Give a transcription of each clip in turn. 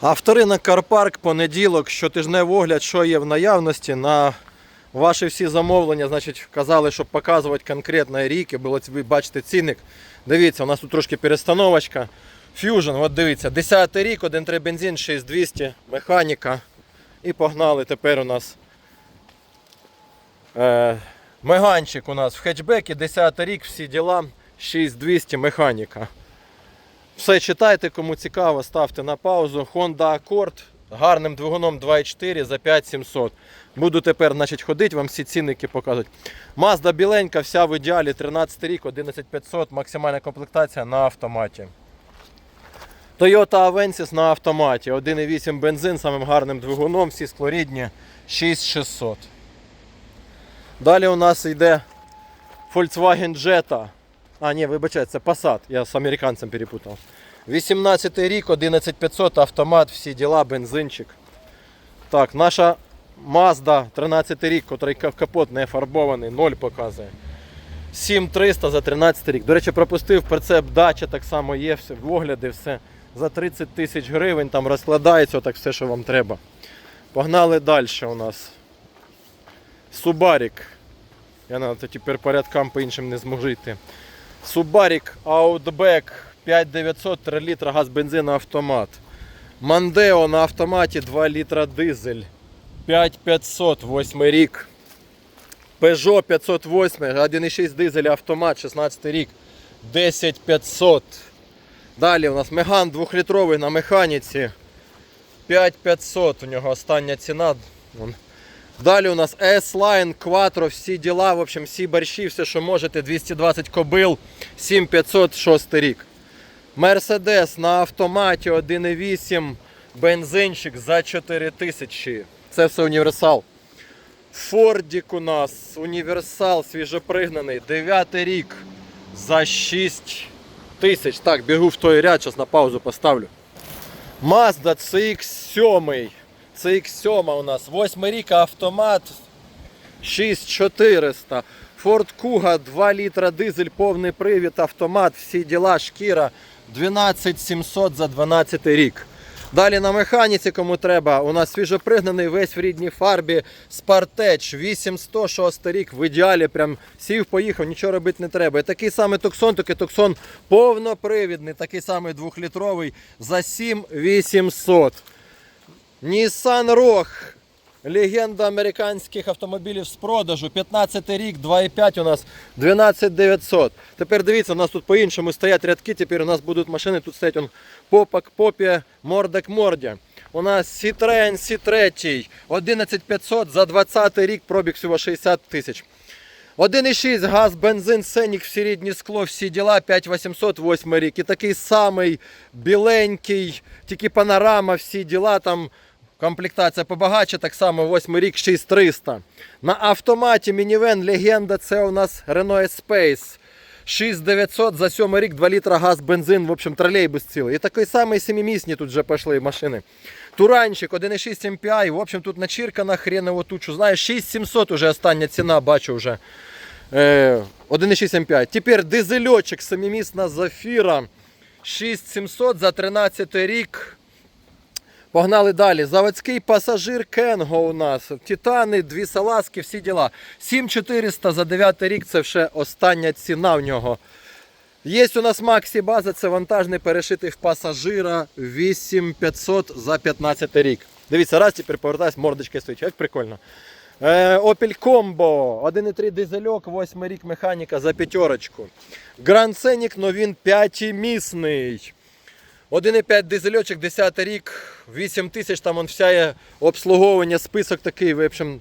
Авторинок Карпарк, понеділок, щотижневий огляд, що є в наявності. На ваші всі замовлення, значить, казали, щоб показувати конкретно рік, і було ви бачите цінник. Дивіться, у нас тут трошки перестановочка. Fusion, от дивіться, 10 рік, 1.3 бензин, 6200, механіка. І погнали тепер у нас. Е, меганчик у нас в хетчбекі, 10 рік, всі діла, 6200 механіка. Все читайте, кому цікаво, ставте на паузу. Honda Accord гарним двигуном 2.4 за 5700. Буду тепер значить, ходити, вам всі цінники показувати. Mazda біленька, вся в ідеалі, 13 рік, 11500, максимальна комплектація на автоматі. Toyota Avensis на автоматі, 1.8 бензин, самим гарним двигуном, всі склорідні, 6600. Далі у нас йде Volkswagen Jetta. А, ні, вибачайте, це Passat. Я з американцем перепутав. 18 рік, 11500, автомат, всі діла, бензинчик. Так, наша Mazda 13 рік, котрий капот не фарбований, 0 показує. 7300 за 13 рік. До речі, пропустив прицеп дача, так само є, все, огляди, все. За 30 тисяч гривень там розкладається так все, що вам треба. Погнали далі у нас. Субарік. Я на тепер порядкам по іншим не зможу йти. Субарік Outback 5900 3 літра газ бензин автомат. Мандео на автоматі 2 літра дизель. 5500 8 рік. Peugeot 508 1.6 дизель автомат 16 рік. 10500. Далі у нас Меган 2-літровий на механіці. 5500 у нього остання ціна. Далі у нас S-Line, Quattro, всі діла, в общем, всі борщі, все, що можете, 220 кобил, 7500, 6 рік. Mercedes на автоматі 1.8, бензинчик за 4000. Це все універсал. Фордік у нас, універсал свіжопригнаний, 9 рік за 6 тисяч. Так, бігу в той ряд, зараз на паузу поставлю. Mazda CX7. CX7 у нас. 8 рік автомат 6400. Ford Kuga 2 літра дизель, повний привід, автомат, всі діла, шкіра 12700 за 12 рік. Далі на механіці, кому треба, у нас свіжопригнаний весь в рідній фарбі Spartech 8106 рік, в ідеалі, прям сів, поїхав, нічого робити не треба. І такий самий Tucson, тільки Tucson повнопривідний, такий самий двохлітровий за 7800. Nissan Rogue. Легенда американських автомобілів з продажу. 15 рік, 2,5 у нас 12900. Тепер дивіться, у нас тут по-іншому стоять рядки. Тепер у нас будуть машини, тут стоять он попа к попі, морда к. У нас Citroen C3 11500 за 20 рік, пробіг всього 60 тисяч. 1,6 газ, бензин, сенік, всі рідні скло, всі діла, 5808 рік. І такий самий біленький, тільки панорама, всі діла, там комплектація побагаче, так само 8 рік, 6300. На автоматі мінівен легенда, це у нас Renault Space. 6900 за 7 рік, 2 літра газ, бензин, в общем, тролейбус цілий. І такий самий семимісні тут вже пішли машини. Туранчик 1,6 MPI, в общем, тут начіркана хреново тучу. Знаєш, 6700 уже остання ціна, бачу вже. Е, 1,6 MPI. Тепер дизельочок, семимісна Зафіра. 6700 за 13 рік. Погнали далі. Заводський пасажир Кенго у нас. Титани, дві салазки, всі діла. 7400 за 9 рік це ще остання ціна в нього. Є у нас Максі База, це вантажний перешитий в пасажира 8500 за 15 рік. Дивіться, раз тепер повертаюсь, мордочка стоїть. Як прикольно. Е, Opel Combo, 1,3 дизельок, 8 рік механіка за п'ятерочку. Grand Scenic, но він 5-місний. 1,5 дизельочок, 10 рік, 8 тисяч, там он вся є обслуговування, список такий, в общем,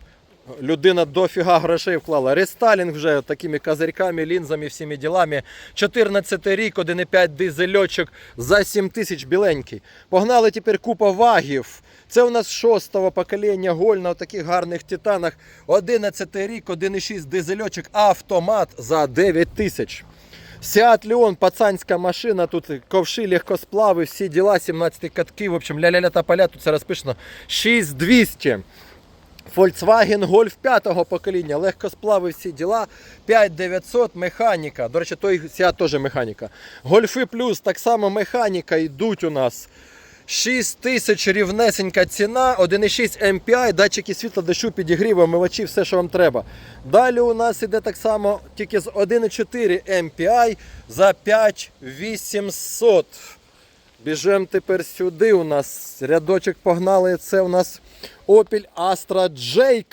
людина дофіга грошей вклала. Рестайлінг вже такими козирьками, лінзами, всіми ділами. 14 рік, 1,5 дизельочок за 7 тисяч біленький. Погнали тепер купа вагів. Це у нас шостого покоління голь на таких гарних титанах. 11 рік, 1,6 дизельочок, автомат за 9 тисяч. Seat Леон, пацанська машина, тут ковши, легкосплави, всі діла, 17 катки, в общем, ля-ля-ля та поля, тут це розпишено 6200. Volkswagen Golf 5 покоління, легкосплави, всі діла, 5900 механіка. До речі, той Сіат теж механіка. Гольфи плюс, так само механіка йдуть у нас. 6 тисяч рівнесенька ціна, 1,6 MPI, датчики світла, дощу, підігріву, омивачі, все, що вам треба. Далі у нас іде так само тільки з 1,4 MPI за 5800. Біжемо тепер сюди. У нас рядочок погнали. Це у нас Opel Astra J.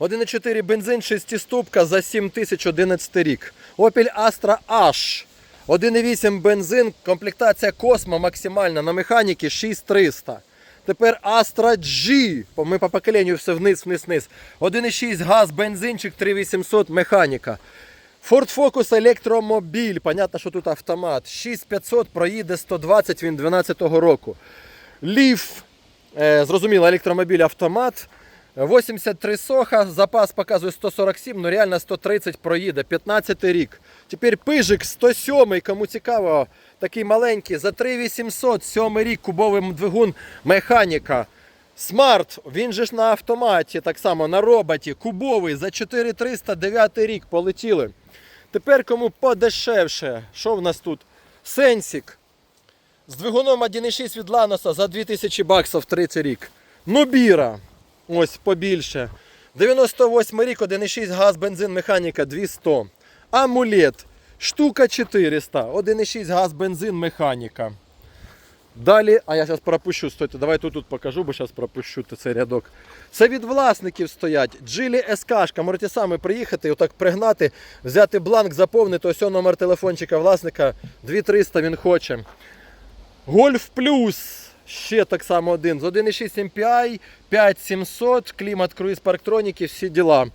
1,4 бензин, 6-ступка за 7011 рік. Opel Astra H. 1,8 бензин, комплектація Cosmo максимальна на механіки 6300. Тепер Astra G. Ми по поколенню все вниз, вниз, вниз. 1,6 газ, бензинчик, 3800 механіка. Ford Focus електромобіль. Понятно, що тут автомат. 6500 проїде 120 він 12 року. Leaf, е, зрозуміло, електромобіль автомат. 83 соха, запас показує 147, ну реально 130 проїде, 15 рік. Тепер пижик 107, кому цікаво, такий маленький, за 3800, 7 рік, кубовий двигун, механіка. Смарт, він же ж на автоматі, так само на роботі, кубовий, за 4300, 9 рік, полетіли. Тепер кому подешевше, що в нас тут? Сенсік. З двигуном 1,6 від Ланоса за 2000 баксів 30 рік. Нубіра. Ось побільше. 98 рік, 1,6 газ, бензин, механіка 200. Амулет. Штука 400. 1,6 газ, бензин, механіка. Далі, а я зараз пропущу, стойте, давай тут, тут покажу, бо зараз пропущу цей рядок. Це від власників стоять. Джилі СКшка. Можете самі приїхати, отак пригнати, взяти бланк, заповнити. Ось номер телефончика власника. 2300 він хоче. Гольф Плюс. Ще так само один. З 1,6 MPI, 5700, клімат, круїз, парктроніки, всі діла.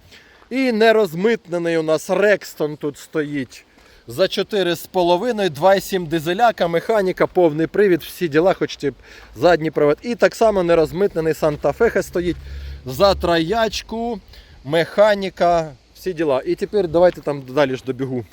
І нерозмитнений у нас Рекстон тут стоїть. За 4,5, 2,7 дизеляка, механіка, повний привід, всі діла, хочете задній привод. І так само нерозмитнений Санта-Феха стоїть. За троячку, механіка, всі діла. І тепер давайте там далі ж добігу.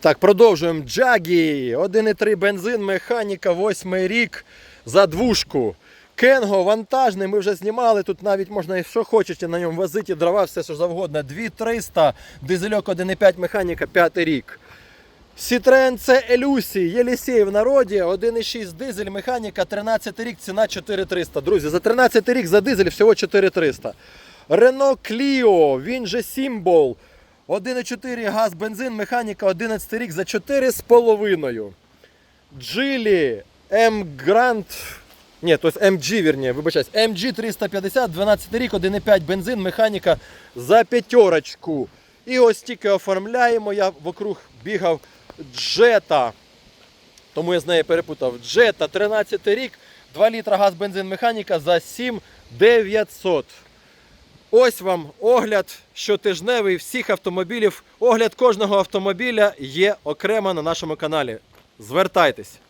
Так, продовжуємо. Джагі. 1,3 бензин, механіка, 8 рік за двушку. Кенго вантажний, ми вже знімали. Тут навіть можна і що хочете на ньому возити, дрова, все що завгодно. 2300, дизельок 1,5 механіка, 5 рік. Citroen C Елюсі, Єлісей в народі, 1,6 дизель, механіка, 13 рік, ціна 4300. Друзі, за 13 рік за дизель всього 4300. Renault Clio, він же Symbol, 1,4 газ, бензин, механіка, 11 рік за 4,5. Джилі, M Grand, ні, то есть MG, вірні, вибачаюсь, MG 350, 12 рік, 1,5 бензин, механіка за п'ятерочку. І ось тільки оформляємо, я вокруг бігав Джета. Тому я з нею перепутав. Джета 13 рік, 2 літра газ, бензин, механіка за 7900. Ось вам огляд щотижневий всіх автомобілів. Огляд кожного автомобіля є окремо на нашому каналі. Звертайтесь.